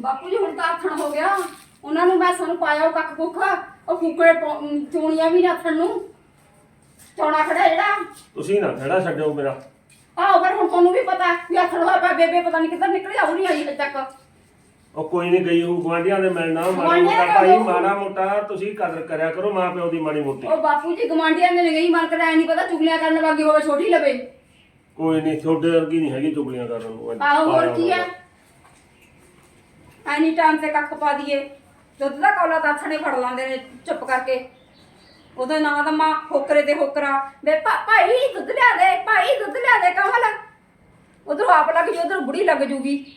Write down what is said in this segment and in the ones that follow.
ਬਾਪੂ ਜੀ ਹੁਣ ਤਾਂ ਆਥਣ ਹੋ ਗਿਆ। ਉਹਨਾਂ ਨੂੰ ਮੈਂ ਸਾਨੂੰ ਪਾਇਆ ਉਹ ਕੱਖ ਕੁੱਖ। ਉਹ ਫੂਕੜੇ ਚੂਣੀਆਂ ਵੀ ਆਥਣ ਨੂੰ। ਚੌਣਾ ਖੜਾ ਜਿਹੜਾ। ਤੁਸੀਂ ਨਾ ਖੜਾ ਛੱਡਿਓ ਮੇਰਾ। ਆਹੋ ਪਰ ਹੁਣ ਤੁਹਾਨੂੰ ਵੀ ਪਤਾ ਵੀ ਆਥਣ ਹੋਇਆ ਪਿਆ ਬੇਬੇ ਪਤਾ ਨਹੀਂ ਕਿੱਧਰ ਨਿਕਲ ਜਾਊ ਨਹੀਂ ਆਈ ਹਜੇ ਤੱਕ। ਉਹ ਕੋਈ ਨਹੀਂ ਗਈ ਉਹ ਗਵਾਂਢੀਆਂ ਦੇ ਮਿਲਣਾ ਮਾੜਾ ਮੋਟਾ ਭਾਈ ਮਾੜਾ ਮੋਟਾ ਤੁਸੀਂ ਕਦਰ ਕਰਿਆ ਕਰੋ ਮਾਂ ਪਿਓ ਦੀ ਮਾੜੀ ਮੋਟੀ। ਉਹ ਬਾਪੂ ਜੀ ਗਵਾਂਢੀਆਂ ਦੇ ਨਹੀਂ ਮਨ ਕਰਿਆ ਨਹੀਂ ਪਤਾ ਚੁਗਲੀਆਂ ਕਰਨ ਵਾਗੀ ਹੋਵੇ ਛੋਟੀ ਲਵੇ। ਕੋਈ ਨਹੀਂ ਤੁਹਾਡੇ ਵਰਗੀ ਨਹੀਂ ਹੈਗੀ ਚੁਗਲੀਆਂ ਕਰਨ ਨੂੰ। ਆਹੋ ਹੋਰ ਕੀ ਹੈ? ਐਨੀ ਟਾਈਮ ਤੇ ਕੱਖ ਪਾ ਦਈਏ। ਦੁੱਧ ਦਾ ਕੌਲਾ ਤਾਂ ਥਣੇ ਫੜ ਲਾਂਦੇ ਨੇ ਚੁੱਪ ਕਰਕੇ। ਉਹਦਾ ਨਾਂ ਦਾ ਮਾਂ ਹੋਕਰੇ ਤੇ ਹੋਕਰਾ। ਵੇ ਭਾ- ਭਾਈ ਦੁੱਧ ਲਿਆ ਦੇ ਭਾਈ ਦੁੱਧ ਲਿਆ ਦੇ ਕਮਲ। ਉਧਰ ਆਪ ਲੱਗ ਜੂ ਉਧਰ ਬੁੜੀ ਲੱਗ ਜੂਗੀ।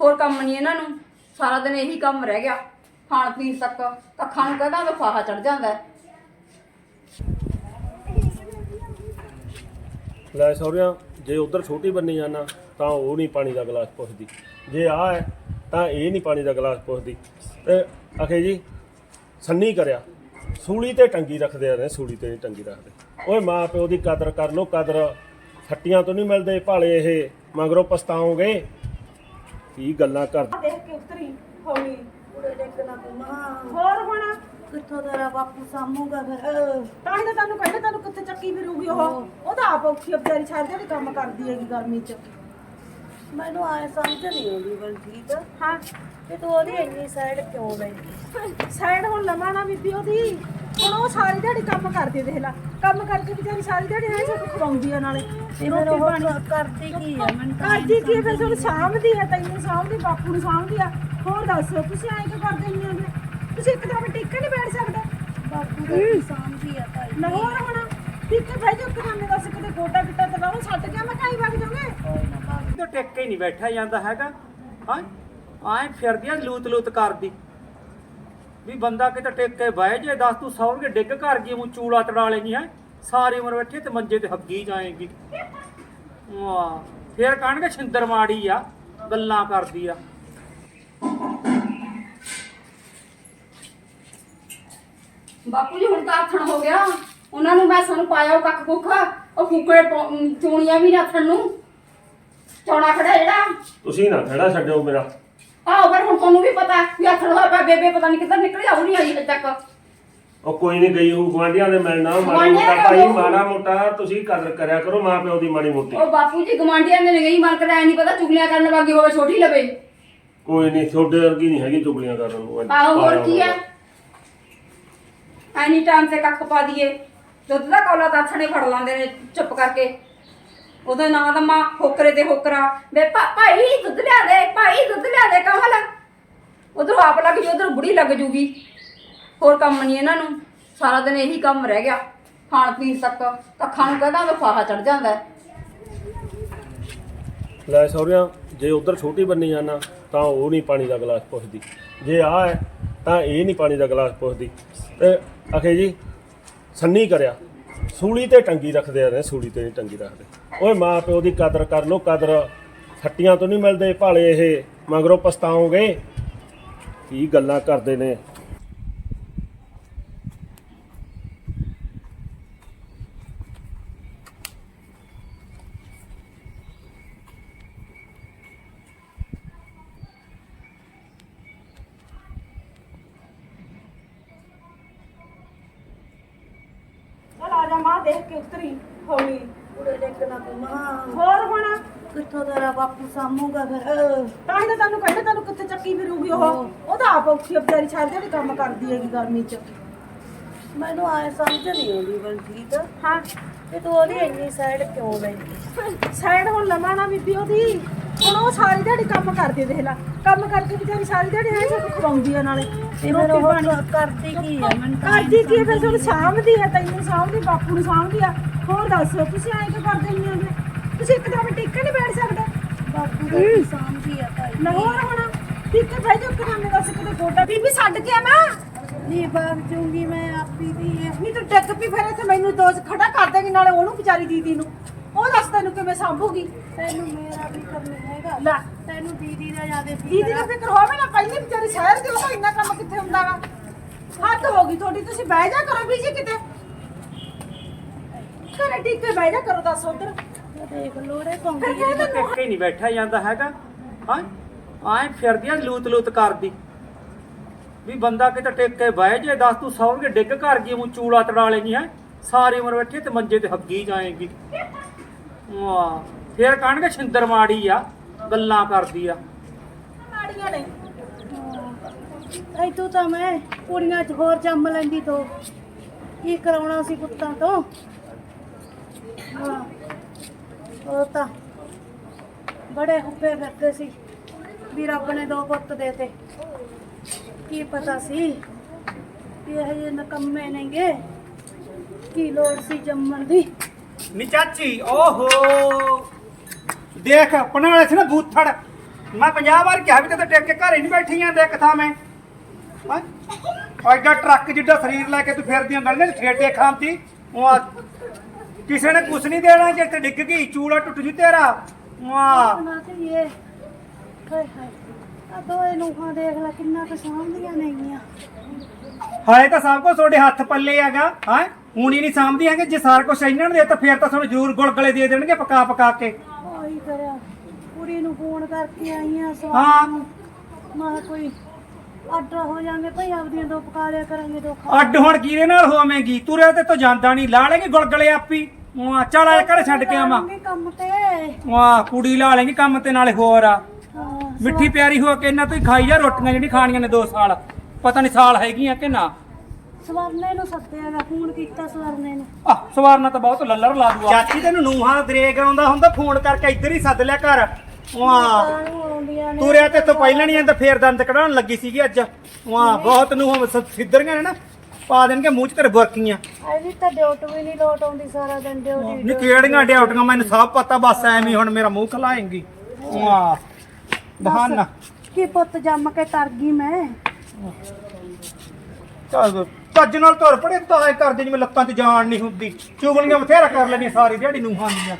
ਹੋਰ ਕੰਮ ਨਹੀਂ ਇਹਨਾਂ ਨੂੰ। ਸਾਰਾ ਦਿਨ ਇਹੀ ਕੰਮ ਰਹਿ ਗਿਆ। ਖਾਣ ਪੀਣ ਤੱਕ ਕੱਖਾਂ ਨੂੰ ਕਹਦਾ ਤਾਂ ਫਾਹਾ ਚੜ ਜਾਂਦਾ ਹੈ। ਲੈ ਸਹੁਰਿਆਂ ਜੇ ਉਧਰ ਛੋਟੀ ਬੰਨੀ ਜਾਣਾ ਤਾਂ ਉਹ ਨਹੀਂ ਪਾਣੀ ਦਾ ਗਲਾਸ ਪੁੱਛਦੀ। ਜੇ ਆ ਹੈ ਤਾਂ ਇਹ ਨਹੀਂ ਪਾਣੀ ਦਾ ਗਲਾਸ ਪੁੱਛਦੀ। ਤੇ ਅਖੇ ਜੀ ਸੰਨੀ ਕਰਿਆ। ਸੂਲੀ ਤੇ ਟੰਗੀ ਰੱਖਦੇ ਆ ਨੇ ਸੂਲੀ ਤੇ ਨਹੀਂ ਟੰਗੀ ਰੱਖਦੇ। ਓਏ ਮਾਂ ਪਿਓ ਦੀ ਕਦਰ ਕਰ ਲੋ ਕਦਰ। ਖੱਟੀਆਂ ਤੋਂ ਨਹੀਂ ਮਿਲਦੇ ਭਾਲੇ ਇਹ ਮਗਰੋਂ ਪਛਤਾਓਗੇ। ਕੀ ਗੱਲਾਂ ਕਰ ਦੇਖ ਕੇ ਉਤਰੀ ਹੌਲੀ। ਕੁੜੇ ਡੇਕਣਾ ਤੂੰ ਮਾਂ। ਹੋਰ ਹੁਣ? ਕਿੱਥੋਂ ਤੇਰਾ ਬਾਪੂ ਸਾਮੂਗਾ ਫਿਰ? ਤਾਂ ਹੀ ਤਾਂ ਤੈਨੂੰ ਕਹਿੰਦੇ ਤੈਨੂੰ ਕਿੱਥੇ ਚੱਕੀ ਫਿਰੂਗੀ ਉਹ? ਉਹ ਤਾਂ ਆਪ ਔਖੀ ਆ ਵਿਚਾਰੀ ਛੱਡ ਜਿਹੜੀ ਕੰਮ ਕਰਦੀ ਹੈਗੀ ਗਰਮੀ 'ਚ। ਮੈਨੂੰ ਆਏ ਸਮਝ ਨਹੀਂ ਆਉਂਦੀ ਬਲ ਠੀਕ ਆ। ਹਾਂ। ਤੇ ਤੂੰ ਉਹਦੀ ਇੰਨੀ ਸਾਈਡ ਕਿਉਂ ਲੈਂਦੀ ਸਾਈਡ ਹੁਣ ਲਵਾਣਾ ਬੀਬੀ ਉਹਦੀ। ਹੁਣ ਉਹ ਸਾਰੀ ਦਿਹਾੜੀ ਕੰਮ ਕਰਦੀ ਦੇਖ ਲੈ। ਕੰਮ ਕਰਕੇ ਵਿਚਾਰੀ ਸਾਰੀ ਦਿਹਾੜੀ ਹੈ ਸਭ ਖਵਾਉਂਦੀ ਆ ਨਾਲੇ। ਤੇ ਫਿਰ ਉਹ ਕਰਦੀ ਕੀ ਆ ਮੈਨੂੰ ਕਰਦੀ ਕੀ ਆ, ਫਿਰ ਤੁਹਾਨੂੰ ਸਾਂਭਦੀ ਆ ਤੈਨੂੰ ਸਾਂਭਦੀ ਬਾਪੂ ਨੂੰ ਸਾਂਭਦੀ ਆ। ਹੋਰ ਦੱਸ ਤੁਸੀਂ ਐਂ ਕਿਉਂ ਕਰਦੇ ਨਹੀਂ ਆਂਦੇ ਤੁਸੀਂ ਇੱਕ ਦਮ ਟਿੱਕੇ ਨਹੀਂ ਬੈਠ ਸਕਦੇ। ਬਾਪੂ ਦਾ ਸਾਂਭੀ ਆ ਭਾਈ। ਨਾ ਹੋਰ ਹੁਣ ਟਿੱਕੇ ਬਹਿ ਜਾ ਕਿ ਨਾਮੇ ਦੱਸ ਕਿਤੇ ਗੋਟਾ ਗਿੱਟਾ ਲਾਉਂ ਛੱਡ ਕੇ ਮੈਂ ਕਾਈ ਵਗ ਜਾਵਾਂਗੇ। ਕੋਈ ਨਾ ਬਾਪੂ ਤੋਂ ਟਿਕ ਕੇ ਨਹੀਂ ਬੈਠਾ ਜਾਂਦਾ ਹੈਗਾ। ਹਾਂ? ਆਏ ਫਿਰਦੀ ਆ ਲੂਤ ਲੂਤ ਕਰਦੀ। ਵੀ ਬੰਦਾ ਕਿਤੇ ਟਿਕ ਕੇ ਬਹਿ ਜੇ ਦੱਸ ਤੂੰ ਸੌਰ ਕੇ ਡਿੱਗ ਘਰ ਗਈ ਮੂੰ ਚੂਲਾ ਤੜਾ ਲੈਣੀ ਹੈ। ਸਾਰੀ ਉਮਰ ਬੈਠੀ ਤੇ ਮੰਜੇ ਤੇ ਹੱਗੀ ਜਾਏਗੀ। ਵਾਹ ਫੇਰ ਕਹਿਣਗੇ ਛਿੰਦਰ ਮਾੜੀ ਆ ਗੱਲਾਂ ਕਰਦੀ ਆ। ਬਾਪੂ ਜੀ ਹੁਣ ਤਾਂ ਆਥਣ ਹੋ ਗਿਆ। ਉਹਨਾਂ ਨੂੰ ਮੈਂ ਸਾਨੂੰ ਪਾਇਆ ਉਹ ਕੱਖ ਕੁੱਖ ਉਹ ਫੂਕੜੇ ਚੂਣੀਆਂ ਵੀ ਆਥਣ ਨੂੰ। ਚੌਣਾ ਖੜਾ ਜਿਹੜਾ। ਤੁਸੀਂ ਨਾ ਖੜਾ ਛੱਡਿਓ ਮੇਰਾ। ਆਹੋ ਪਰ ਹੁਣ ਤੁਹਾਨੂੰ ਵੀ ਪਤਾ ਵੀ ਆਥਣ ਹੋਇਆ ਪਿਆ ਬੇਬੇ ਪਤਾ ਨਹੀਂ ਕਿੱਧਰ ਨਿਕਲ ਜਾਊ ਨਹੀਂ ਆਈ ਹਜੇ ਤੱਕ। ਉਹ ਕੋਈ ਨਹੀਂ ਗਈ ਉਹ ਗਵਾਂਢੀਆਂ ਦੇ ਮਿਲਣਾ ਮਾੜਾ ਮੋਟਾ ਦਾ ਭਾਈ ਮਾੜਾ ਮੋਟਾ ਤੁਸੀਂ ਕਦਰ ਕਰਿਆ ਕਰੋ ਮਾਂ ਪਿਓ ਦੀ ਮਾੜੀ ਮੋਟੀ। ਉਹ ਬਾਪੂ ਜੀ ਗਵਾਂਢੀਆਂ ਦੇ ਨਹੀਂ ਮਨ ਕਰਿਆ ਨਹੀਂ ਪਤਾ ਚੁਗਲੀਆਂ ਕਰਨ ਵਾਗੀ ਹੋਵੇ ਛੋਟੀ ਲਵੇ। ਕੋਈ ਨਹੀਂ ਤੁਹਾਡੇ ਵਰਗੀ ਨਹੀਂ ਹੈਗੀ ਚੁਗਲੀਆਂ ਕਰਨ ਨੂੰ ਆਹੋ ਹੋਰ ਕੀ ਹੈ? ਐਨੀ ਟਾਈਮ ਤੇ ਕੱਖ ਪਾ ਦਈਏ। ਦੁੱਧ ਦਾ ਕੌਲਾ ਤਾਂ ਫੜ ਲਾਂਦੇ ਨੇ ਚੁੱਪ ਕਰਕੇ। ਉਹਦਾ ਨਾਂ ਦਾ ਮਾਂ ਹੋਕਰੇ ਤੇ ਹੋਕਰਾ। ਵੇ ਭਾ- ਭਾਈ, ਦੁੱਧ ਲਿਆ ਦੇ, ਭਾਈ, ਦੁੱਧ ਲਿਆ ਦੇ ਕਮਲ। ਉਧਰ ਆਪ ਲੱਗ ਜੂ, ਉਧਰ ਬੁੜੀ ਲੱਗ ਜੂਗੀ। ਹੋਰ ਕੰਮ ਨਹੀਂ ਇਹਨਾਂ ਨੂੰ। ਸਾਰਾ ਦਿਨ ਇਹੀ ਕੰਮ ਰਹਿ ਗਿਆ, ਖਾਣ ਪੀਣ ਤੱਕ। ਕੱਖਾਂ ਨੂੰ ਕਹਦਾ ਤਾਂ ਫਾਹਾ ਚੜ ਜਾਂਦਾ। ਹੈ। ਲੈ ਸਹੁਰਿਆਂ, ਜੇ ਉਧਰ ਛੋਟੀ ਬੰਨੀ ਜਾਣਾ ਤਾਂ ਉਹ ਨਹੀਂ ਪਾਣੀ ਦਾ ਗਲਾਸ ਪੁੱਛਦੀ। ਜੇ ਆ ਹੈ, ਤਾਂ ਇਹ ਨਹੀਂ ਪਾਣੀ ਦਾ ਗਲਾਸ ਪੁੱਛਦੀ। ਤੇ ਅਖੇ ਜੀ ਸੰਨੀ ਕਰਿਆ। ਸੂਲੀ ਤੇ ਟੰਗੀ ਰੱਖਦੇ ਆ ਨੇ, ਸੂਲੀ ਤੇ ਨਹੀਂ ਟੰਗੀ ਰੱਖਦੇ। ਓਏ ਮਾਂ ਪਿਓ ਦੀ ਕਦਰ ਕਰ ਲੋ ਕਦਰ। ਛੱਟੀਆਂ ਤੋਂ ਨਹੀਂ ਮਿਲਦੇ, ਭਾਲੇ ਇਹ ਮਗਰੋਂ ਪਛਤਾਓਗੇ। ਕੀ ਗੱਲਾਂ ਕਰਦੇ ਨੇ? ਦੇਖ ਕੇ ਉਤਰੀ ਹੌਲੀ। ਕੁੜੇ ਡੇਕਣਾ ਤੂੰ ਮਾਂ ਹੋਰ ਹੁਣ? ਕਿੱਥੋਂ ਤੇਰਾ ਬਾਪੂ ਸਾਮੂਗਾ ਫਿਰ? ਤਾਂ ਹੀ ਤਾਂ ਤੈਨੂੰ ਕਹਿੰਦੇ ਤੈਨੂੰ ਕਿੱਥੇ ਚੱਕੀ ਫਿਰੂਗੀ ਉਹ। ਉਹ ਤਾਂ ਆਪ ਔਖੀ ਵਿਚਾਰੀ ਛੱਡ ਜਿਹੜੀ ਕੰਮ ਕਰਦੀ ਹੈਗੀ ਗਰਮੀ 'ਚ। ਮੈਨੂੰ ਆਏ ਸਮਝ ਨਹੀਂ ਆਉਂਦੀ ਹਾਂ। ਤੂੰ ਉਹਦੀ ਇੰਨੀ ਸਾਈਡ ਕਿਉਂ ਲੈਂਦੀ? ਸਾਈਡ ਹੁਣ ਲਵਾਣਾ ਬੀਬੀ ਉਹਦੀ। ਹੁਣ ਉਹ ਸਾਰੀ ਦਿਹਾੜੀ ਕੰਮ ਕਰਦੀ ਦੇਖ ਲੈ ਕੰਮ ਕਰਕੇ ਵਿਚਾਰੀ ਸਾਰੀ ਦਿਹਾੜੀ ਹੈ ਸਭ ਖਵਾਉਂਦੀ ਆ ਨਾਲੇ। ਤੇ ਫਿਰ ਰੋਟੀ ਉਹ ਪਾਣੀ ਕਰਦੀ ਕੀ ਆ ਮੈਨੂੰ ਤਾਂ ਕਰਦੀ ਕੀ ਆ, ਫਿਰ ਤੁਹਾਨੂੰ ਸਾਂਭਦੀ ਆ ਤੈਨੂੰ ਸਾਂਭਦੀ ਬਾਪੂ ਨੂੰ ਸਾਂਭਦੀ ਆ। ਹੋਰ ਦੱਸ ਤੁਸੀਂ ਐਂ ਕਿਉਂ ਕਰਦੇ ਨਹੀਂ ਆਂਦੇ ਤੁਸੀਂ ਇੱਕ ਦਮ ਟਿੱਕੇ ਨਹੀਂ ਬੈਠ ਸਕਦੇ। ਬਾਪੂ ਦਾ ਸਾਂਭੀ ਆ ਭਾਈ। ਨਾ ਹੋਰ ਹੁਣ ਟਿੱਕੇ ਬਹਿ ਜਾ ਕਿ ਨਾਮੇ ਦੱਸ ਕਿਤੇ ਗੋਟਾ ਬੀਬੀ ਛੱਡ ਕੇ ਆ ਮੈਂ। ਨਹੀਂ ਬਾਗ ਜੂੰਗੀ ਮੈਂ ਆਪੀ ਵੀ ਨਹੀਂ ਤੂੰ ਟਿੱਕ ਵੀ ਫਿਰ ਇੱਥੇ ਮੈਨੂੰ ਦੋਜ ਖੜਾ ਕਰ ਦੇਗੀ ਨਾਲੇ ਉਹਨੂੰ ਵਿਚਾਰੀ ਦੀਦੀ ਨੂੰ। ਉਹ ਦੱਸ ਤੈਨੂੰ ਕਿਵੇਂ ਸੰਭੂਗੀ? ਤੈਨੂੰ ਮੇਰਾ ਵੀ ਕਰਨਾ ਹੈਗਾ। ਲੈ ਤੈਨੂੰ ਦੀਦੀ ਦਾ ਜ਼ਿਆਦਾ ਦੀਦੀ ਦਾ ਫਿਕਰ ਹੋਵੇ ਨਾ ਪਹਿਲੇ ਵਿਚਾਰੀ ਸ਼ਹਿਰ ਦੇ ਉਹ ਇੰਨਾ ਕੰਮ ਕਿੱਥੇ ਹੁੰਦਾ ਵਾ? ਹੱਦ ਹੋ ਗਈ ਤੁਹਾਡੀ ਤੁਸੀਂ ਬਹਿ ਜਾ ਕਰੋ ਵੀ ਜੀ ਕਿਤੇ। ਘਰੇ ਟਿੱਕੇ ਬਹਿ ਜਾ ਕਰੋ ਦੱਸ ਉਧਰ। ਦੇਖ ਲੋੜੇ ਟਿਕ ਕੇ ਨਹੀਂ ਬੈਠਾ ਜਾਂਦਾ ਹੈਗਾ। ਹਾਂ? ਆਏ ਫਿਰਦੀ ਆ ਲੂਤ ਲੂਤ ਕਰਦੀ। ਵੀ ਬੰਦਾ ਕਿਤੇ ਟਿਕ ਕੇ ਬਹਿ ਜੇ ਦੱਸ ਤੂੰ ਸੌਂ ਕੇ ਡਿੱਗ ਘਰ ਗਈ ਮੂੰ ਚੂਲਾ ਤੜਾ ਲੈਣੀ ਹੈ? ਸਾਰੀ ਉਮਰ ਬੈਠੀ ਤੇ ਮੰਜੇ ਤੇ ਹੱਗੀ ਜਾਏਗੀ। ਵਾਹ ਫੇਰ ਕਹਿਣਗੇ ਛਿੰਦਰ ਮਾੜੀ ਆ, ਗੱਲਾਂ ਕਰਦੀ ਆ। ਮਾੜੀਆਂ ਨੇ। ਐ ਤੂੰ ਤਾਂ ਮੈਂ ਕੁੜੀਆਂ 'ਚ ਹੋਰ ਜੰਮ ਲੈਂਦੀ ਤੋ ਕੀ ਕਰਾਉਣਾ ਸੀ ਪੁੱਤਾਂ ਤੋਂ? ਹਾਂ, ਉਹ ਤਾਂ ਬੜੇ ਹੁੱਪੇ ਫਿਰਦੇ ਸੀ ਵੀ ਰੱਬ ਨੇ ਦੋ ਪੁੱਤ ਦੇਤੇ ਕੀ ਪਤਾ ਸੀ ਕਿ ਇਹ ਜਿਹੇ ਨਕੰਮੇ ਨੇਗੇ, ਕੀ ਲੋੜ ਸੀ ਜੰਮਣ ਦੀ। ਨੀ ਚਾਚੀ ਓਹੋ। ਦੇਖ ਵਾਲੇ ਸੀ ਨਾ ਬੂਥੜ। ਮੈਂ 50 ਵਾਰ ਕਿਹਾ ਵੀ ਤੇ ਟਿਕ ਕੇ ਘਰੇ ਨਹੀਂ ਬੈਠੀਆਂ ਦੇਖ ਥਾਂ ਮੈਂ। ਹਾਂ? ਐਡਾ ਟਰੱਕ ਜਿੱਡਾ ਸਰੀਰ ਲੈ ਕੇ ਤੂੰ ਫਿਰਦੀਆਂ ਗਲੀਆਂ 'ਚ ਠੇਡੇ ਖਾਂਦੀ। ਉਹ ਆ- ਕਿਸੇ ਨੇ ਕੁਛ ਨਹੀਂ ਦੇਣਾ ਜੇ ਤੇ ਡਿੱਗ ਗਈ ਚੂੜਾ ਟੁੱਟ ਜੂ ਤੇਰਾ। ਵਾਹ ਨਾ ਤੇ ਇਹ। ਹਾਏ ਹਾਏ ਆ ਦੋਏ ਨੂੰਹਾਂ ਦੇਖ ਲੈ ਕਿੰਨਾ ਕੁ ਸਾਂਭਦੀਆਂ ਨੇਗੀਆਂ। ਹਾਏ ਤਾਂ ਸਭ ਕੁਝ ਤੁਹਾਡੇ ਹੱਥ ਪੱਲੇ ਹੈਗਾ ਹਾਂ? ਹੀ ਨਹੀਂ ਸਾਂਭਦੀ ਹੈਗੇ ਜੇ ਸਾਰਾ ਕੁਝ ਇਹਨਾਂ ਨੂੰ ਦੇ ਤਾਂ ਫੇਰ ਤਾਂ ਤੁਹਾਨੂੰ ਜ਼ਰੂਰ ਗੁਲਗਲੇ ਦੇ ਦੇਣਗੇ ਪਕਾ ਪਕਾ ਕੇ। ਉਹੀ ਕਰਿਆ ਕੁੜੀ ਨੂੰ ਫੋਨ ਕਰਕੇ ਆਈਆਂ ਹਾਂ। ਸਵਾਲ ਨੂੰ। ਮੈਂ ਕੋਈ ਆਰਡਰ ਹੋ ਜਾਂਦੇ ਭਈ ਆਪਦੀਆਂ ਦੋ ਪਕਾ ਲਿਆ ਕਰਾਂਗੇ ਦੋ ਖਾ ਅੱਡ ਹੁਣ ਕਿਹਦੇ ਨਾਲ ਹੋਵੇਂਗੀ? ਤੁਰੇ ਤੇ ਤੋਂ ਜਾਂਦਾ ਨਹੀਂ ਲਾ ਲੈਂਗੇ ਗੁਲਗਲੇ ਆਪੀ ਚੱਲ ਆ ਘਰੇ ਛੱਡ ਕੇ ਆਵਾਂ। ਲਾਂਗੇ ਕੰਮ ਤੇ। ਵਾਹ ਕੁੜੀ ਲਾ ਲੈਂਗੀ ਕੰਮ ਤੇ ਨਾਲੇ ਹੋਰ ਆ। ਹਾਂ, ਮਿੱਠੀ ਪਿਆਰੀ ਹੋ ਕੇ ਇਹਨਾਂ ਤੋਂ ਹੀ ਖਾਈ ਜਾ ਰੋਟੀਆਂ ਜਿਹੜੀ ਖਾਣੀਆਂ ਨੇ 2 ਸਾਲ। ਪਤਾ ਨਹੀਂ ਸਾਲ ਹੈਗੀਆਂ ਕਿ ਨਾ। ਸਵਰਨੇ ਨੂੰ ਸੱਦਿਆ ਮੈਂ ਫੋਨ ਕੀਤਾ ਸਵਰਨੇ ਨੂੰ। ਆ ਸਵਾਰਨਾ ਤਾਂ ਬਹੁਤ ਲੱਲਰ ਲਾ ਦੂਆ ਚਾਚੀ ਤੈਨੂੰ ਨੂਹਾਂ ਦਰੇਗ ਆਉਂਦਾ ਹੁੰਦਾ ਫੋਨ ਕਰਕੇ ਇੱਧਰ ਹੀ ਸੱਦ ਲਿਆ ਕਰ। ਵਾਹ ਆਉਂਦੀਆਂ ਨੇ ਤੁਰਿਆ ਤੇ ਤੋਂ ਪਹਿਲਾਂ ਨਹੀਂ ਜਾਂਦਾ ਫੇਰ ਦੰਦ ਕਢਾਉਣ ਲੱਗੀ ਸੀਗੀ ਅੱਜ। ਵਾਹ ਬਹੁਤ ਨੂੰ ਸਿੱਧਰੀਆਂ ਨੇ ਨਾ ਪਾ ਦੇਣਗੇ ਮੂੰਹ 'ਚ ਤੇਰੇ ਬੁਰਕੀਆਂ। ਐਵੇਂ ਤਾਂ ਡਿਊਟ ਵੀ ਨਹੀਂ ਲੋਟ ਆਉਂਦੀ ਸਾਰਾ ਦਿਨ ਡਿਊਟੀ ਨੀ ਕਿਹੜੀਆਂ ਡਿਊਟੀਆਂ ਮੈਨੂੰ ਸਭ ਪਤਾ ਬਸ ਐਵੇਂ ਹੀ ਹੁਣ ਮੇਰਾ ਮੂੰਹ ਖਲਾਏਂਗੀ। ਵਾਹ ਬਹਾਨਾ। ਕੀ ਪੁੱਤ ਜੰਮ ਕੇ ਤਰ ਗਈ ਮੈਂ? ਚੱਲ ਚੱਜ ਨਾਲ ਤੁਰ ਪੜੇ, ਤਾਂ ਐ ਕਰਦੇ ਜਿਵੇਂ ਲੱਤਾਂ 'ਚ ਜਾਨ ਨਹੀਂ ਹੁੰਦੀ। ਚੁਗਲੀਆਂ ਬਥੇਰਾ ਕਰ ਲੈਣੀਆਂ ਸਾਰੀ ਦਿਹਾੜੀ ਨੂੰ ਦੀਆਂ।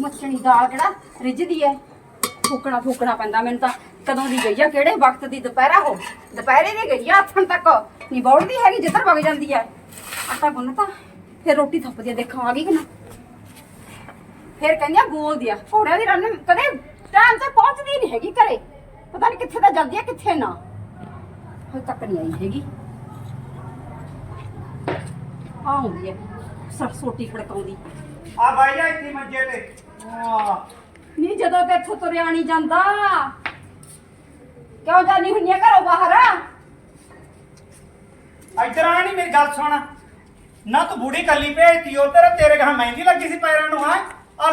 ਮੱਛਣੀ ਦਾਲ ਕਿਹੜਾ ਰਿੱਝਦੀ ਐ? ਫੂਕਣਾ ਫੂਕਣਾ ਪੈਂਦਾ ਮੈਨੂੰ ਤਾਂ। ਕਦੋਂ ਦੀ ਗਈ ਆ? ਕਿਹੜੇ ਵਕਤ ਦੀ? ਦੁਪਹਿਰਾ ਹੋ। ਦੁਪਹਿਰੇ ਦੀ ਗਈ ਆ ਆਥਣ ਤੱਕ। ਨਹੀਂ ਬੌੜਦੀ ਹੈਗੀ, ਜਿੱਧਰ ਵਗ ਜਾਂਦੀ ਐ। ਆਟਾ ਗੁੰਨਤਾ ਫਿਰ ਰੋਟੀ ਥੱਪਦੀ ਆ ਦੇਖਾਂ ਆ ਗਈ ਕਿ ਨਾ। ਫਿਰ ਕਹਿੰਦੀ ਆ ਬੋਲਦੀ ਆ। ਘੋੜਿਆਂ ਦੀ ਰਨ ਕਦੇ ਟਾਈਮ ਤੇ ਪਹੁੰਚਦੀ ਨਹੀਂ ਹੈਗੀ ਘਰੇ। ਪਤਾ ਨਹੀਂ ਕਿੱਥੇ ਤਾਂ ਜਾਂਦੀ ਆ, ਕਿੱਥੇ ਨਾ। ਹਜੇ ਤੱਕ ਨਹੀਂ ਆਈ ਹੈਗੀ। ਆਉਂਦੀ ਐ ਸਰਸੋਟੀ ਖੜਕਾਉਂਦੀ। ਆ ਬਾਈ ਜਾ ਇੱਥੇ ਮੰਜੇ ਤੇ। ਵਾਹ ਨਹੀਂ ਜਦੋਂ ਤੇ ਇੱਥੋਂ ਤੁਰਿਆ ਨਹੀਂ ਜਾਂਦਾ। ਕਿਉਂ ਜਾਨੀ ਹੁੰਨੀ ਆ ਘਰੋਂ ਬਾਹਰ? ਇੱਧਰ ਆ ਨਹੀਂ ਮੇਰੀ ਗੱਲ ਸੁਣ। ਨਾ ਤੂੰ ਬੂੜੀ ਕੱਲੀ ਭੇਜਤੀ ਉਧਰ ਤੇਰੇ ਗਾਂ ਮਹਿੰਦੀ ਲੱਗੀ ਸੀ ਪੈਰਾਂ ਨੂੰ ਹਾਂ? ਆ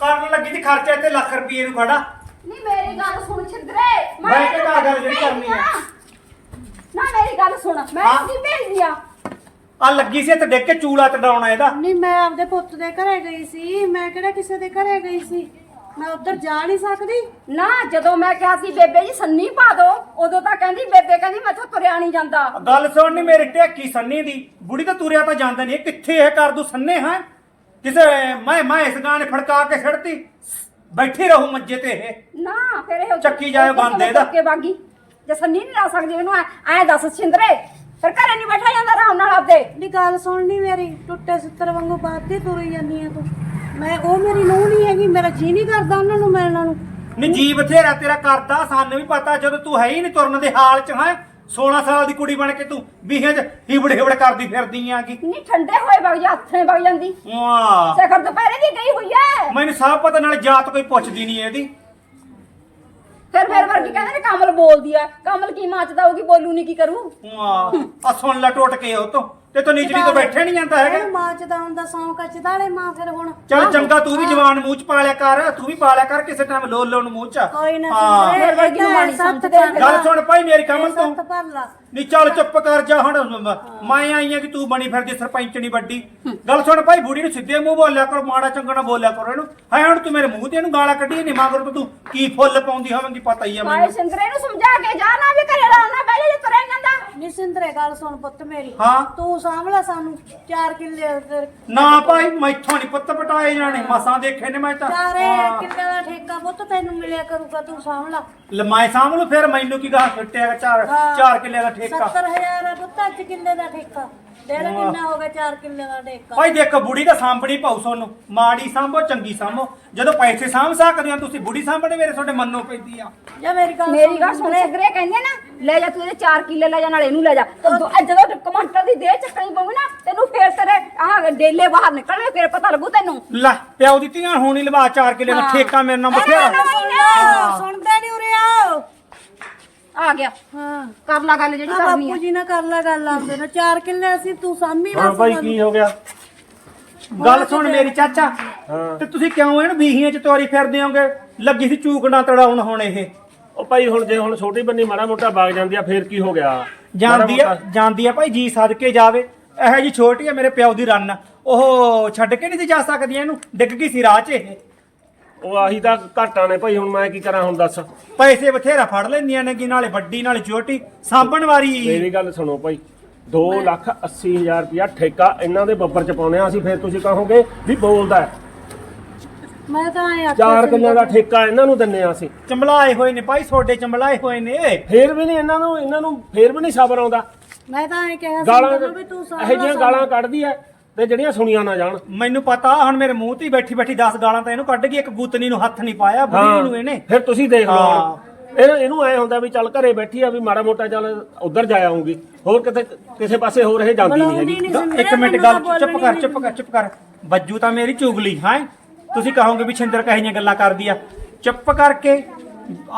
ਕਰਨ ਲੱਗੀ ਸੀ ਖਰਚਾ ਇੱਥੇ ਲੱਖ ਰੁਪਏ ਨੂੰ ਖੜਾ। ਨਹੀਂ ਮੇਰੀ ਗੱਲ ਸੁਣ ਛਿੰਦਰੇ। ਬਹਿ ਕੇ ਘਰ ਗੱਲ ਜਿਹੜੀ ਕਰਨੀ ਆ। ਨਾ ਮੇਰੀ ਗੱਲ ਸੁਣ ਮੈਂ ਹਾਂ। ਕੀ ਭੇਜਦੀ ਆ। ਆ ਲੱਗੀ ਸੀ ਇੱਥੇ ਡਿੱਗ ਕੇ ਚੂਲਾ ਤੜਾਉਣਾ ਇਹਦਾ। ਨਹੀਂ ਮੈਂ ਆਪਦੇ ਪੁੱਤ ਦੇ ਘਰੇ ਗਈ ਸੀ। ਮੈਂ ਕਿਹੜਾ ਕਿਸੇ ਦੇ ਘਰੇ ਗਈ ਸੀ? ਮੈਂ ਉੱਧਰ ਜਾ ਨਹੀਂ ਸਕਦੀ। ਨਾ ਜਦੋਂ ਮੈਂ ਕਿਹਾ ਸੀ ਬੇਬੇ ਜੀ ਸੰਨੀ ਪਾ ਦੋ ਉਦੋਂ ਤਾਂ ਕਹਿੰਦੀ ਬੇਬੇ ਕਹਿੰਦੀ ਮੈਥੋਂ ਤੁਰਿਆ ਨਹੀਂ ਜਾਂਦਾ। ਗੱਲ ਸੁਣ ਨੀ ਮੇਰੀ ਢੇਕੀ ਸੰਨੀ ਦੀ। ਬੁੜੀ ਤਾਂ ਤੁਰਿਆ ਤਾਂ ਜਾਂਦਾ ਨਹੀਂ ਕਿੱਥੇ ਇਹ ਕਰ ਦੂ ਸੰਨੇ ਹੈ? ਕਿਸੇ ਮੈਂ ਮੈਂ ਇਸ ਗਾਂ ਨੇ ਫੜਕਾ ਕੇ ਛੜਤੀ ਬੈਠੀ ਰਹੂ ਮੰਜੇ ਤੇ ਇਹ। ਨਾ ਫਿਰ ਇਹ ਚੱਕੀ ਜਾਇਓ ਗੰਦ ਇਹਦਾ। ਕੇ ਬਾਗੀ ਜੇ ਸੰਨੀ ਨਹੀਂ ਲਾ ਸਕਦੀ ਮੈਨੂੰ ਐ ਦੱਸ ਛਿੰਦਰੇ ਫਿਰ ਘਰੇ ਨਹੀਂ ਬੈਠਾ ਜਾਂਦਾ ਆਰਾਮ ਨਾਲ ਆਪਦੇ। ਨੀ ਗੱਲ ਸੁਣਨੀ ਮੇਰੀ ਟੁੱਟੇ ਸਿੱਤਰ ਵਾਂਗੂ ਬਾਤੇ ਤੁਰੀ ਜਾਂਦੀ ਆ ਤੂੰ। ਮੈਂ ਉਹ ਮੇਰੀ ਨੂੰਹ ਨਹੀਂ ਹੈਗੀ ਮੇਰਾ ਜੀ ਨਹੀਂ ਕਰਦਾ ਉਹਨਾਂ ਨੂੰ ਮਿਲਣ ਨੂੰ ਨੀ ਜੀ ਬਥੇਰਾ ਤੇਰਾ ਕਰਦਾ ਸਾਨੂੰ ਵੀ ਪਤਾ ਜਦੋਂ ਤੂੰ ਹੈ ਹੀ ਨਹੀਂ ਤੁਰਨ ਦੇ ਹਾਲ ਚ ਹੈ? 16 ਸਾਲ ਦੀ ਕੁੜੀ ਬਣ ਕੇ ਤੂੰ ਵੀਹਾਂ ਚ ਹਿਬੜ ਹਿਬੜ ਕਰਦੀ ਫਿਰਦੀ ਆਂ ਕੀ? ਨਹੀਂ ਠੰਡੇ ਹੋਏ ਵਗ ਜਾ ਹੱਥੇ ਵਗ ਜਾਂਦੀ। ਵਾਹ। ਸਿਖਰ ਦੁਪਹਿਰੇ ਦੀ ਗਈ ਹੋਈ ਐ। ਮੈਨੂੰ ਸਭ ਪਤਾ ਨਾਲ ਜਾਤ ਕੋਈ ਪੁੱਛਦੀ ਨਹੀਂ ਇਹਦੀ। ਫਿਰ ਫਿਰ ਵਰਗੀ ਕਹਿੰਦੇ ਨੇ ਕਮਲ ਬੋਲਦੀ ਐ ਕਮਲ ਕੀ ਮਾਚਦਾ ਹੋਊਗੀ ਬੋਲੂ ਨਹੀਂ ਕੀ ਕਰੂ? ਆ ਸੁਣ ਲੈ ਟੁੱਟ ਕੇ ਉਹ ਤੋਂ। ਤੇ ਤੂੰ ਨੀਚਲੀ ਤੋਂ ਬੈਠੇ ਨਹੀਂ ਜਾਂਦਾ ਹੈਗਾ। ਮਾਂ ਚ ਦਾ ਹੁੰਦਾ ਸੌਂਕਾ ਮਾਂ ਫਿਰ ਹੁਣ। ਚੱਲ ਚੰਗਾ ਤੂੰ ਵੀ ਜਵਾਨ ਮੂੰਹ ਚ ਪਾ ਲਿਆ ਕਰ ਤੂੰ ਵੀ ਪਾ ਲਿਆ ਕਰ ਕਿਸੇ ਟਾਈਮ ਲੋਲ ਲੋਨ ਮੂੰਹ ਚ। ਕੋਈ ਨਾ ਹਾਂ। ਸਿੰਦਰੇ, ਫਿਰ ਵਰਗੀ ਨੂੰ ਮਾੜੀ ਸੱਤ ਸਮਝਦੇ ਭਰ ਲਾ। ਗੱਲ ਸੁਣ ਭਾਈ ਮੇਰੀ ਕਮਲ ਤੋਂ। ਸੱਤ ਭਰ ਲਾ। ਨੀ ਚੱਲ ਚੁੱਪ ਕਰ ਜਾ ਹੁਣ। ਮ- ਮੈਂ ਆਈ ਆ ਕਿ ਤੂੰ ਬਣੀ ਫਿਰਦੀ ਸਰਪੰਚਣੀ ਵੱਡੀ। ਗੱਲ ਸੁਣ ਭਾਈ ਬੁੜੀ ਨੂੰ ਸਿੱਧੇ ਮੂੰਹ ਬੋਲਿਆ ਕਰ ਮਾੜਾ ਚੰਗਾ ਨਾ ਬੋਲਿਆ ਕਰ ਇਹਨੂੰ। ਹੈ ਹੁਣ ਤੂੰ ਮੇਰੇ ਮੂੰਹ ਤੇ ਇਹਨੂੰ ਗਾਲਾਂ ਕੱਢੀ ਨਹੀਂ ਮਗਰ ਤੋਂ ਤੂੰ ਕੀ ਫੁੱਲ ਪਾਉਂਦੀ ਹੋਵੇਂਗੀ ਪਤਾ ਹੀ ਆ ਮਾਏ ਮੈਨੂੰ ਸਿੰਦਰੇ ਨੂੰ ਸਮਝਾ ਕੇ ਜਾ ਨਾ ਵੀ ਘਰੇ ਨਾਲ ਬਹਿ ਜਾ ਨੀ ਜਾਂਦਾ। ਨੀ ਸਿੰਦਰੇ ਗੱਲ ਸੁਣ ਪੁੱਤ ਮੇਰੀ। ਹਾਂ। ਤੂੰ ਸਾਂਭਲਾ ਸਾਨੂੰ ਚਾਰ ਕਿੱਲੇ ਉੱਧਰ ਨਾ ਭਾਈ ਮੈਥੋਂ ਨਹੀਂ ਪੁੱਤ ਪਟਾਏ ਜਾਣੇ ਮਸਾਂ ਦੇਖੇ ਨੇ ਮੈਂ ਤਾਂ। ਚਾਰੇ ਹਾਂ। ਕਿੱਲੇ ਦਾ ਠੇਕਾ ਪੁੱਤ ਤੈਨੂੰ ਮਿਲਿਆ ਕਰੂਗਾ ਤੂੰ ਸਾਂਭਲਾ ਲਮਾਏ ਸਾਂਭ ਲੂ ਫਿਰ ਮੈਨੂੰ ਕੀ ਗਾਹ ਫਿੱਟਿਆ ਚਾਰ ਹਾਂ। ਚਾਰ ਕਿੱਲੇ ਦਾ ਠੇਕਾ। 70000 ਆ ਪੁੱਤ ਅੱਜ ਕਿੱਲੇ ਦਾ ਠੇਕਾ। ਡੇਢ ਕਿੰਨਾ ਹੋ ਗਿਆ 4 ਕਿੱਲੇ ਦਾ ਡੇਕਾ ਭਾਈ ਦੇਖੋ ਬੁੜੀ ਦਾ ਸਾਂਭਣੀ ਪਾਉ ਸੋਨੂੰ। ਮਾੜੀ ਸਾਂਭੋ ਚੰਗੀ ਸਾਂਭੋ। ਜਦੋਂ ਪੈਸੇ ਸਾਂਭ ਸਕਦੇ ਹੋ ਤੁਸੀਂ ਬੁੜੀ ਸਾਂਭਣੇ ਮੇਰੇ ਤੁਹਾਡੇ ਮੰਨੋ ਪੈਂਦੀ ਆ। ਜਾਂ ਮੇਰੀ ਗੱਲ ਮੇਰੀ ਗੱਲ ਸੁਣੇ ਅਗਰੇ ਕਹਿੰਦੇ ਨਾ ਲੈ ਜਾ ਤੂੰ ਇਹਦੇ 4 ਕਿੱਲੇ ਲੈ ਜਾ ਨਾਲ ਇਹਨੂੰ ਲੈ ਜਾ। ਤੇ ਦੋ- ਇਹ ਜਦੋਂ ਕਮਾਂਟਰ ਦੀ ਦੇ ਚੱਕਣੀ ਪਊ ਨਾ ਤੈਨੂੰ ਫੇਰ ਤੇਰੇ ਆਹ ਡੇਲੇ ਬਾਹਰ ਨਿਕਲਣੇ ਫੇਰ ਪਤਾ ਲੱਗੂ ਤੈਨੂੰ। ਲੈ ਪਿਓ ਦੀ ਧੀਆਂ ਹੋਣੀ ਲਵਾ 4 ਕਿਲੇ ਦਾ। ਠੇਕਾ ਮੇਰੇ ਨਾਲ ਬਥੇਰਾ ਸੁਣਦੇ ਨਹੀਂ ਉਰੇ ਆਓ। ਆ ਗਿਆ। ਹਾਂ। ਕਰ ਲਾ ਗੱਲ ਜਿਹੜੀ ਆ ਕਰਨੀ ਬਾਪੂ ਹੈ ਜੀ ਨਾਲ ਕਰ ਲੈ ਗੱਲ ਆਉਂਦੇ ਨੇ 4 ਕਿੱਲੇ ਅਸੀਂ ਤੂੰ ਸਾਂਭੀ ਹਾਂ ਬਸ ਭਾਈ ਕੀ ਹੋ ਗਿਆ? ਗੱਲ ਸੁਣ ਮੇਰੀ ਚਾਚਾ। ਹਾਂ। ਤੇ ਤੁਸੀਂ ਕਿਉਂ ਇਹਨੂੰ ਬੀਹੀਆਂ ਚ ਤੋਰੀ ਫਿਰਦੇ ਹੋਗੇ? ਲੱਗੀ ਸੀ ਚੂਕਣਾ ਤੜਾਉਣ ਹੁਣ ਇਹ। ਉਹ ਭਾਈ ਹੁਣ ਜੇ ਹੁਣ ਛੋਟੀ ਬੰਨੀ ਮਾੜਾ ਮੋਟਾ ਵਗ ਜਾਂਦੀ ਆ ਫੇਰ ਕੀ ਹੋ ਗਿਆ? ਜਾਂਦੀ ਮਾੜਾ ਆ ਜਾਂਦੀ ਆ ਭਾਈ ਜੀ ਸਦਕੇ ਜਾਵੇ। ਇਹੋ ਜੀ ਛੋਟੀ ਆ ਮੇਰੇ ਪਿਓ ਦੀ ਰੰਨ। ਉਹ ਛੱਡ ਕੇ ਨਹੀਂ ਸੀ ਜਾ ਸਕਦੀ ਇਹਨੂੰ। ਡਿੱਗ ਗਈ ਸੀ ਰਾਹ 'ਚ ਇਹ। ਉਹ ਆਹੀ ਤਾਂ ਘਾਟਾਂ ਨੇ ਭਾਈ ਹੁਣ ਮੈਂ ਕੀ ਕਰਾਂ ਹੁਣ ਦੱਸ। ਪੈਸੇ ਬਥੇਰਾ ਫੜ ਲੈਂਦੀਆਂ ਨੇ ਕਿ ਨਾਲੇ ਵੱਡੀ ਨਾਲੇ ਛੋਟੀ ਸਾਂਭਣ ਵਾਲੀ ਮੇਰੀ ਗੱਲ ਸੁਣੋ ਭਾਈ 2 ਲੱਖ 80 ਹਜ਼ਾਰ ਰੁਪਇਆ ਠੇਕਾ ਇਹਨਾਂ ਦੇ ਬੱਬਰ ਚ ਪਾਉਣੇ ਆ ਅਸੀਂ ਫੇਰ ਤੁਸੀਂ ਕਹੋਗੇ ਵੀ ਬੋਲਦਾ ਹੈ। ਮੈਂ ਤਾਂ ਐ ਚਾਰ ਕਿੱਲਿਆਂ ਦਾ ਠੇਕਾ ਇਹਨਾਂ ਨੂੰ ਦਿੰਨੇ ਆ ਅਸੀਂ। ਚੰਬਲਾਏ ਹੋਏ ਨੇ ਭਾਈ ਛੋਡੇ ਚੰਬਲਾਏ ਹੋਏ ਨੇ। ਫੇਰ ਵੀ ਨਹੀਂ ਇਹਨਾਂ ਨੂੰ ਇਹਨਾਂ ਨੂੰ ਫੇਰ ਵੀ ਨਹੀਂ ਸਬਰ ਆਉਂਦਾ। ਮੈਂ ਤਾਂ ਐ ਕਿਹਾ ਸੀ ਗਾਲਾਂ ਤੈਨੂੰ ਵੀ ਤੂੰ ਸਾਂਭ ਇਹ ਜਿਹੀਆਂ ਗਾਲਾਂ ਕੱਢਦੀ ਐ ਤੇ ਜਿਹੜੀਆਂ ਸੁਣੀਆਂ ਨਾ ਜਾਣ। ਮੈਨੂੰ ਪਤਾ ਹੁਣ ਮੇਰੇ ਮੂੰਹ ਤੇ ਬੈਠੀ ਬੈਠੀ 10 ਗਾਲਾਂ ਤਾਂ ਇਹਨੂੰ ਕੱਢ ਗਈ ਇੱਕ ਗੁੱਤਨੀ ਨੂੰ ਹੱਥ ਨਹੀਂ ਪਾਇਆ ਬੁੜੀ ਨੂੰ ਇਹਨੇ। ਫਿਰ ਤੁਸੀਂ ਦੇਖ ਲਓ। ਇਹ ਇਹਨੂੰ ਐ ਹੁੰਦਾ ਵੀ ਚੱਲ ਘਰੇ ਬੈਠੀ ਆ ਵੀ ਮਾੜਾ ਮੋਟਾ ਚੱਲ ਉਧਰ ਜਾ ਆਉਂਗੀ ਹੋਰ ਕਿਤੇ ਕਿਸੇ ਪਾਸੇ ਹੋਰ ਇਹ ਜਾਂਦੀ ਨਹੀਂ ਹੈਗੀ। ਇੱਕ ਮਿੰਟ ਗੱਲ ਚੁੱਪ ਕਰ ਚੁੱਪ ਕਰ ਚੁੱਪ ਕਰ। ਬੱਜੂ ਤਾਂ ਮੇਰੀ ਚੁਗਲੀ ਹੈ? ਤੁਸੀਂ ਕਹੋਗੇ ਵੀ ਛਿੰਦਰ ਕਹੇ ਜਿਹੀਆਂ ਗੱਲਾਂ ਕਰਦੀ ਆ। ਚੁੱਪ ਕਰਕੇ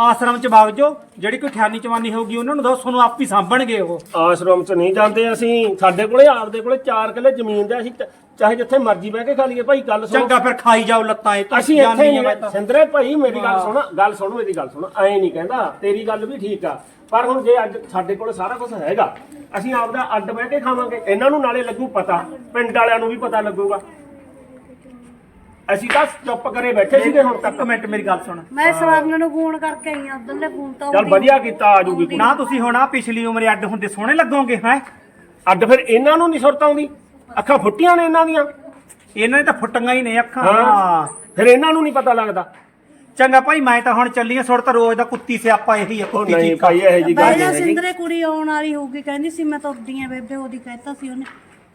ਆਸ਼ਰਮ ਚ ਵਗ ਜਾਓ ਜਿਹੜੀ ਕੋਈ ਠਿਆਨੀ ਚਵਾਨੀ ਹੋਊਗੀ ਉਹਨਾਂ ਨੂੰ ਦੋ ਤੁਹਾਨੂੰ ਆਪ ਹੀ ਸਾਂਭਣਗੇ ਉਹ। ਆਸ਼ਰਮ ਚ ਨਹੀਂ ਜਾਂਦੇ ਅਸੀਂ ਸਾਡੇ ਕੋਲੇ ਆਪਦੇ ਕੋਲੇ 4 ਕਿੱਲੇ ਜ਼ਮੀਨ ਦੇ ਅਸੀਂ ਚ- ਚਾਹੇ ਜਿੱਥੇ ਮਰਜ਼ੀ ਬਹਿ ਕੇ ਖਾ ਲਈਏ ਭਾਈ ਗੱਲ ਸੁਣੋ। ਚੰਗਾ ਫਿਰ ਖਾਈ ਜਾਓ ਲੱਤਾਂ ਇਹ ਅਸੀਂ ਇੱਥੇ ਨਹੀਂ ਤਾਂ। ਸਿੰਦਰੇ ਭਾਈ ਮੇਰੀ ਗੱਲ ਸੁਣ ਗੱਲ ਸੁਣ ਮੇਰੀ ਗੱਲ ਸੁਣ ਐ ਨਹੀਂ ਕਹਿੰਦਾ ਤੇਰੀ ਗੱਲ ਵੀ ਠੀਕ ਆ। ਪਰ ਹੁਣ ਜੇ ਅੱਜ ਸਾਡੇ ਕੋਲ ਸਾਰਾ ਕੁਝ ਹੈਗਾ ਅਸੀਂ ਆਪਦਾ ਅੱਡ ਬਹਿ ਕੇ ਖਾਵਾਂਗੇ ਇਹਨਾਂ ਨੂੰ ਨਾਲੇ ਲੱਗੂ ਪਤਾ ਪਿੰਡ ਵਾਲਿਆਂ ਨੂੰ ਵੀ ਪਤਾ ਲੱਗੂਗਾ। ਅਸੀਂ ਤਾਂ ਚੁੱਪ ਕਰੇ ਬੈਠੇ ਸੀਗੇ ਹੁਣ ਤੱਕ ਮਿੰਟ ਮੇਰੀ ਗੱਲ ਸੁਣ। ਮੈਂ ਸਵਰਨ ਨੂੰ ਫੋਨ ਕਰਕੇ ਆਈ ਆ ਉਧਰਲੇ ਫੋਨ ਤੋਂ ਚੱਲ ਵਧੀਆ ਕੀਤਾ ਆ ਜੂਗੀ ਕੁੜੀ। ਨਾ ਤੁਸੀਂ ਹੁਣ ਆ ਪਿਛਲੀ ਉਮਰੇ ਅੱਡ ਹੁੰਦੇ ਸੋਹਣੇ ਲੱਗੋਗੇ ਹੈ? ਅੱਡ ਫਿਰ ਇਹਨਾਂ ਨੂੰ ਨਹੀਂ ਸੁਰਤ ਆਉਂਦੀ। ਅੱਖਾਂ ਫੁੱਟੀਆਂ ਨੇ ਇਹਨਾਂ ਦੀਆਂ। ਇਹਨਾਂ ਨੇ ਤਾਂ ਫੁੱਟੀਆਂ ਹੀ ਨੇ ਅੱਖਾਂ। ਹਾਂ ਫਿਰ ਇਹਨਾਂ ਨੂੰ ਨਹੀਂ ਪਤਾ ਲੱਗਦਾ। ਚੰਗਾ ਭਾਈ ਮੈਂ ਤਾਂ ਹੁਣ ਚੱਲੀ ਆ ਸੁਰ ਤਾਂ ਰੋਜ਼ ਦਾ ਕੁੱਤੀ ਸਿਆਪਾ ਇਹੀ ਆ ਉਹ ਕੁੱਤੀ ਨਹੀਂ ਭਾਈ ਇਹ ਜੀ ਗੱਲ ਨਹੀਂ ਹੈਗੀ। ਸਿੰਦਰੇ ਕੁੜੀ ਆਉਣ ਵਾਲੀ ਹੋਊਗੀ ਕਹਿੰਦੀ ਸੀ ਮੈਂ ਤਾਂ ਉੱਡੀ ਆ ਬੇਬੇ ਉਹਦੀ ਕਹਿਤਾ ਸੀ ਉਹਨੇ।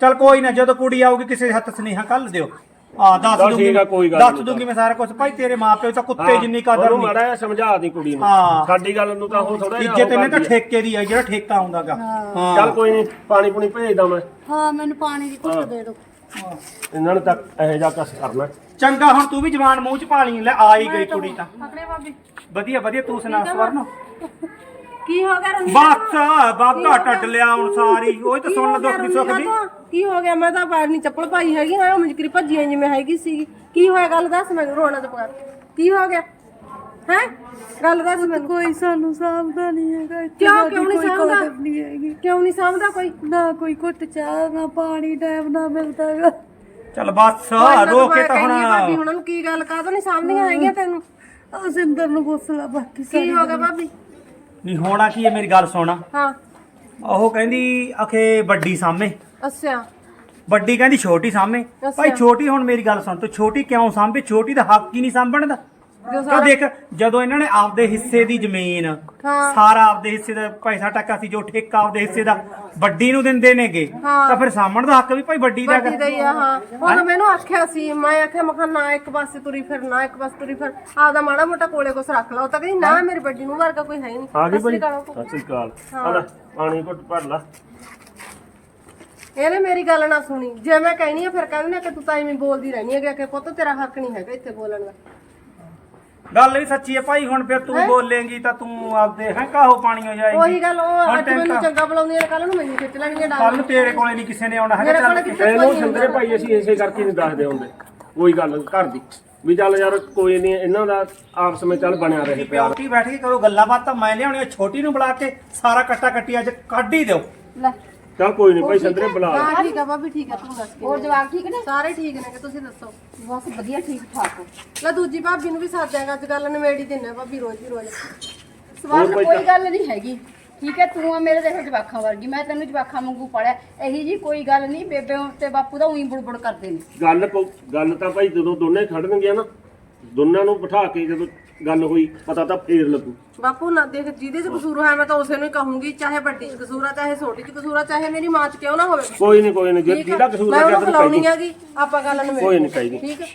ਚਲ ਕੋਈ ਨਾ ਜਦੋਂ ਕੁੜੀ ਆਊਗੀ ਕਿਸੇ ਹੱਥ ਸੁਨੇਹਾ ਕੱਲ ਦਿਓ। ਆ ਦੱਸ ਚੱਲ ਦੂੰਗੀ ਠੀਕ ਆ, ਕੋਈ ਗੱਲ ਦੱਸ ਨਹੀਂ। ਦੂੰਗੀ ਮੈਂ ਸਾਰਾ ਕੁਝ ਭਾਈ ਤੇਰੇ ਮਾਪਿਓ ਤਾਂ ਕੁੱਤੇ ਜਿੰਨੀ ਕਦਰ ਉਹਨੂੰ ਨਹੀਂ ਮਾੜਾ ਜਿਹਾ ਸਮਝਾ ਦੀ ਕੁੜੀ ਨੂੰ। ਹਾਂ। ਸਾਡੀ ਗੱਲ ਨੂੰ ਤਾਂ ਉਹ ਥੋੜਾ ਜਿਹਾ ਇੱਜ਼ਤ ਇਹਨੇ ਤਾਂ। ਠੇਕੇ ਦੀ ਆ ਜਿਹੜਾ ਠੇਕਾ ਆਉਂਦਾਗਾ। ਹਾਂ। ਚੱਲ ਕੋਈ ਨਹੀਂ ਪਾਣੀ ਪੁਣੀ ਭੇਜਦਾ ਮੈਂ। ਹਾਂ ਮੈਨੂੰ ਪਾਣੀ ਦੀ ਘੁੱਟ ਦੇ ਦਿਓ। ਇਹਨਾਂ ਨੇ ਤਾਂ ਇਹੋ ਜਿਹਾ ਕੁਛ ਕਰਨਾ। ਚੰਗਾ ਹੁਣ ਤੂੰ ਵੀ ਜਵਾਨ ਮੂੰਹ ਚ ਪਾ ਲਈ ਲੈ ਆ ਹੀ ਗਈ ਕੁੜੀ ਤਾਂ। ਪਕੜੇ ਬਾਬੀ ਵਧੀਆ ਵਧੀਆ ਤੂੰ ਸੁਣਾ ਸਵਰਨ। ਕੀ ਹੋ ਗਿਆ ਰਣਜੀਤ ਬਸ ਬਾਬਾ ਟੱਟ ਲਿਆ ਹੁਣ ਸਾਰੀ। ਉਹ ਤਾਂ ਸੁਣ ਲੈ ਦੁੱਖ ਦੀ ਸੁੱਖ ਦੀ। ਕੀ ਹੋ ਗਿਆ? ਮੈਂ ਤਾਂ ਪੈਰ ਨਹੀਂ ਚੱਪਲ ਪਾਈ ਹੈਗੀ ਹਾਂ ਮੁਜਕਰੀ ਭੱਜੀ ਆਈ ਜਿਵੇਂ ਹੈਗੀ ਸੀ ਕੀ ਹੋਇਆ? ਗੱਲ ਦੱਸ ਮੈਂ ਰੋਣਾ ਤੇ ਪਕੜ ਕੀ ਹੋ ਗਿਆ? ਹੈ? ਗੱਲ ਦੱਸ ਮੈਨੂੰ। ਕੋਈ ਸਾਨੂੰ ਸਾਂਭਦਾ ਨਹੀਂ ਹੈਗਾ ਇੱਥੇ ਕਿਉਂ? ਕਿਉਂ ਨਹੀਂ ਕੋਈ ਸਾਂਭਦਾ? ਨਹੀਂ ਹੈਗੀ। ਕਿਉਂ ਨਹੀਂ ਸਾਂਭਦਾ ਕੋਈ? ਨਾ ਕੋਈ ਘੁੱਟ ਚਾਹ ਨਾ ਪਾਣੀ ਟਾਈਮ ਨਾ ਮਿਲਦਾ ਹੈਗਾ। ਚੱਲ ਬਸ ਰੋ ਕੇ ਮੈਂ ਤਾਂ ਕਹਿੰਦੀ ਭਾਬੀ ਹੁਣ ਉਹਨਾਂ ਨੂੰ ਕੀ ਗੱਲ ਕਾਹਤੋਂ ਨਹੀਂ ਸਾਂਭਦੀਆਂ ਹੈਗੀਆਂ ਤੈਨੂੰ? ਆ ਸਿੰਦਰ ਨੂੰ ਪੁੱਛ ਲੈ ਬਾਕੀ ਕੀ ਹੋ ਗਿਆ ਭਾਬੀ? ਨਹੀਂ ਹੋਣਾ ਕੀ ਹੈ ਮੇਰੀ ਗੱਲ ਸੁਣ। ਹਾਂ। ਉਹ ਕਹਿੰਦੀ ਅਖੇ ਵੱਡੀ ਸਾਹਮਣੇ। ਅੱਛਾ। ਵੱਡੀ ਕਹਿੰਦੀ ਛੋਟੀ ਸਾਹਮਣੇ। ਭਾਈ ਛੋਟੀ ਹੁਣ ਮੇਰੀ ਗੱਲ ਸੁਣ ਤੂੰ ਛੋਟੀ ਕਿਉਂ ਸਾਂਭੇ? ਛੋਟੀ ਦਾ ਹੱਕ ਹੀ ਨਹੀਂ ਸਾਂਭਣ ਦਾ ਕਿਉਂ ਦੇਖ ਜਦੋਂ ਇਹਨਾਂ ਨੇ ਆਪਦੇ ਹਿੱਸੇ ਦੀ ਜ਼ਮੀਨ। ਸਾਰਾ ਆਪਦੇ ਹਿੱਸੇ ਦਾ ਪੈਸਾ ਟੱਕਾ ਸੀ ਜੋ ਠੇਕਾ ਆਪਦੇ ਹਿੱਸੇ ਦਾ ਵੱਡੀ ਨੂੰ ਦਿੰਦੇ ਨੇਗੇ। ਤਾਂ ਫਿਰ ਸਾਂਭਣ ਦਾ ਹੱਕ ਵੀ ਭਾਈ ਵੱਡੀ ਦਾ ਵੱਡੀ ਆ ਹਾਂ। ਹੁਣ ਮੈਨੂੰ ਆਖਿਆ ਸੀ ਮੈਂ ਆਖਿਆ ਮਖਾ ਨਾ ਇੱਕ ਪਾਸੇ ਤੁਰੀ ਫਿਰ ਨਾ ਇੱਕ ਪਾਸੇ ਤੁਰੀ ਫਿਰ ਆਪਦਾ ਮਾੜਾ ਮੋਟਾ ਕੋਲੇ ਕੁਛ ਰੱਖ ਲਾ। ਉਹ ਤਾਂ ਕਹਿੰਦੀ ਨਾ ਮੇਰੀ ਵੱਡੀ ਨੂੰ ਵਰਗਾ ਕੋਈ ਹੈ ਹੀ ਨਹੀਂ। ਸਤਿ ਸ਼੍ਰੀ ਅਕਾਲ ਅੰਕਲ। ਸਤਿ ਸ੍ਰੀ ਅਕਾਲ। ਆ ਲੈ ਪਾਣੀ ਘੁੱਟ ਭਰ ਲਾ। ਇਹਨੇ ਮੇਰੀ ਗੱਲ ਨਾ ਸੁਣੀ। ਜੇ ਮੈਂ ਕਹਿਣੀ ਆ ਫਿਰ ਕਹਿੰਦੇ ਨੇ ਕਿ ਤੂੰ ਤਾਂ ਐਵੇਂ ਬੋਲਦੀ ਰਹਿਣੀ ਹੈ ਕਿ ਪੁੱਤ ਤੇਰਾ ਹੱਕ ਨਹੀਂ ਹੈਗਾ ਇੱਥੇ ਬੋਲਣ ਦਾ। ਗੱਲ ਵੀ ਸੱਚੀ ਹੈ ਭਾਈ ਹੁਣ ਫਿਰ ਤੂੰ ਬੋਲੇਂਗੀ ਤਾਂ ਤੂੰ ਆਪਦੇ ਹੈ ਕਾਹੋ ਪਾਣੀ ਹੋ ਜਾਏਗੀ? ਉਹੀ ਗੱਲ ਉਹ ਅੱਜ ਮੈਨੂੰ ਚੰਗਾ ਬੁਲਾਉਂਦੀਆਂ ਨੇ ਕੱਲ ਨੂੰ ਮੈਨੂੰ ਖਿੱਚ ਲੈਣਗੀਆਂ ਕੱਲ ਡਾਲ ਨੂੰ ਤੇਰੇ ਕੋਲੇ ਨਹੀਂ ਕਿਸੇ ਨੇ ਆਉਣਾ ਹੈਗਾ ਮੇਰੇ ਕੋਲ ਚੱਲ ਇਹਨੂੰ ਸਿੰਦਰੇ ਭਾਈ ਅਸੀਂ ਇਸੇ ਕਰਕੇ ਨਹੀਂ ਦੱਸਦੇ ਹੁੰਦੇ। ਕੋਈ ਗੱਲ ਘਰ ਦੀ। ਵੀ ਚੱਲ ਯਾਰ ਕੋਈ ਨਹੀਂ ਇਹਨਾਂ ਦਾ ਆਪਸ ਵਿੱਚ ਚੱਲ ਬਣਿਆ ਰਹੇ ਪਿਆਰ। ਬੈਠ ਕੇ ਕਰੋ ਗੱਲਾਂ ਬਾਤਾਂ ਮੈਂ ਲਿਆਉਣੀ ਆ ਛੋਟੀ ਨੂੰ ਬੁਲਾ ਕੇ ਸਾਰਾ ਕੱਟਾ ਕੱਟੀ ਅੱਜ ਕੱਢ ਹੀ ਦਿਓ। ਲੈ ਚੱਲ ਕੋਈ ਨਹੀਂ ਭਾਈ ਸਿੰਦਰੇ ਬੁਲਾ ਲੈ। ਹਾਂ ਠੀਕ ਆ ਭਾਬੀ ਠੀਕ ਆ ਤੂੰ ਦੱਸ ਕੇ ਹੋਰ ਜਵਾਬ ਠੀਕ ਨੇ? ਸਾਰੇ ਠੀਕ ਨੇ ਕਿ ਤੁਸੀਂ ਦੱਸੋ? ਬਸ ਵਧੀਆ ਠੀਕ ਠਾਕ। ਲੈ ਦੂਜੀ ਭਾਬੀ ਨੂੰ ਵੀ ਸਾਥ ਦੇਗਾ ਅੱਜ ਕੱਲ ਨਵੇੜੀ ਦਿੰਨੇ ਭਾਬੀ ਰੋਜ਼ ਹੀ ਰੋਜ਼। ਸਵਾਲ ਕੋਈ ਕੋਈ ਗੱਲ ਨਹੀਂ ਹੈਗੀ। ਠੀਕ ਹੈ ਤੂੰ ਆ ਮੇਰੇ ਦੇਖੋ ਜਵਾਖਾਂ ਵਰਗੀ ਮੈਂ ਤੈਨੂੰ ਜਵਾਖਾਂ ਵਾਂਗੂ ਪੜਿਆ ਇਹੀ ਜੀ ਕੋਈ ਗੱਲ ਨਹੀਂ ਬੇਬੇ ਤੇ ਬਾਪੂ ਦਾ ਉਹੀ ਬੁੜਬੁੜ ਕਰਦੇ ਨੇ। ਗੱਲ ਕੋ ਗੱਲ ਤਾਂ ਭਾਈ ਜਦੋਂ ਦੋਨੇ ਖੜਨਗੀਆਂ ਨਾ ਦੋਨਾਂ ਨੂੰ ਬਿਠਾ ਕੇ ਜਦੋਂ ਗੱਲ ਹੋਈ ਪਤਾ ਤਾਂ ਫੇਰ ਲੱਗੂ। ਬਾਪੂ ਨਾ ਦੇਖ ਜਿਹਦੇ ਚ ਕਸੂਰ ਹੋਇਆ ਮੈਂ ਤਾਂ ਉਸੇ ਨੂੰ ਹੀ ਕਹੂੰਗੀ ਚਾਹੇ ਵੱਡੀ ਚ ਕਸੂਰ ਆ ਚਾਹੇ ਛੋਟੀ ਚ ਕਸੂਰ ਆ ਚਾਹੇ ਮੇਰੀ ਮਾਂ ਚ ਕਿਉਂ ਨਾ ਹੋਵੇ। ਕੋਈ ਨਹੀਂ ਕੋਈ ਨਹੀਂ ਠੀਕ ਆ? ਜਿਹਦਾ ਕਸੂਰ ਮੈਂ ਹੈ ਉਹਨੂੰ ਕਹੀ ਹੈਗੀ ਆਪਾਂ ਗੱਲ ਨੂੰ ਕੋਈ ਨਹੀਂ ਕਹੀ ਠੀਕ ਹੈ